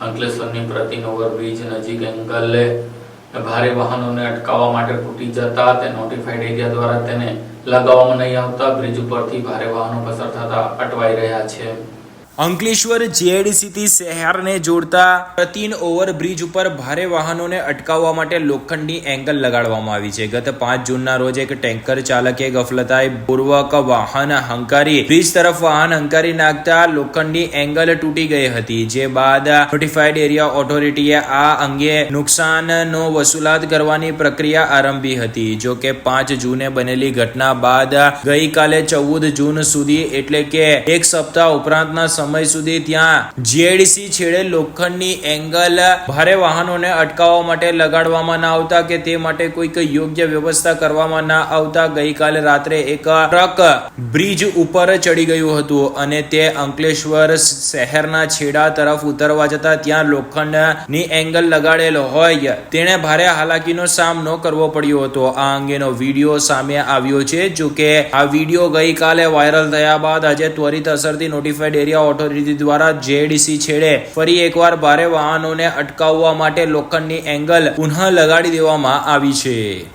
અંકલેશ્વરની પ્રતિન overbridge નજીક એંગલે ભારે વાહનોને અટકાવવા માટે તૂટી જતા તે નોટિફાઈડ એરિયા દ્વારા તેને લગાવવામાં નહીં આવતા. બ્રિજ ઉપરથી ભારે વાહનો પસાર થતા અટવાઈ રહ્યા છે. અંકલેશ્વર જીઆઈડીસીથી શહેરને જોડતા પ્રતિન ઓવરબ્રિજ ઉપર ભારે વાહનોને અટકાવવા માટે લોખંડની એંગલ લગાડવામાં આવી છે. ગત પાંચ જૂનના રોજ એક ટેન્કર ચાલકે ગફલતાએ પૂર્વક વાહન હંકારી, બ્રિજ તરફ વાહન હંકારી નાખતા લોખંડની એંગલ તૂટી ગઈ હતી. જે બાદ નોટિફાઈડ એરિયા ઓથોરિટીએ આ અંગે નુકસાનનો વસૂલાત કરવાની પ્રક્રિયા આરંભી હતી. જો કે પાંચ જૂને બનેલી ઘટના બાદ ગઈકાલે ચૌદ જૂન સુધી એટલે કે એક સપ્તાહ ઉપરાંતના સમય સુધી ત્યાં જીઆઈડીસી છેડે લોખંડની એંગલ ભારે વાહનોને અટકાવવા માટે લગાડવામાં ના આવતા કે તે માટે કોઈક યોગ્ય વ્યવસ્થા કરવામાં ના આવતા ગઈકાલે રાત્રે એક ટ્રક બ્રિજ ઉપર ચડી ગયું હતું અને તે અંકલેશ્વર શહેરના છેડા તરફ ઉતરવા જતા ત્યાં લોખંડની એંગલ લગાડેલો હોય. તેણે ભારે હાલાકીનો સામનો કરવો પડ્યો હતો. આ અંગેનો વીડિયો સામે આવ્યો છે જો કે આ વીડિયો ગઈકાલે વાયરલ થયા બાદ આજે ત્વરિત અસરથી નોટિફાઈડ એરિયા ઓથોરિટી દ્વારા જેડીસી છેડે ફરી એકવાર ભારે વાહનોને અટકાવવા માટે લોખંડની એંગલ પુનઃ લગાડી દેવામાં આવી છે.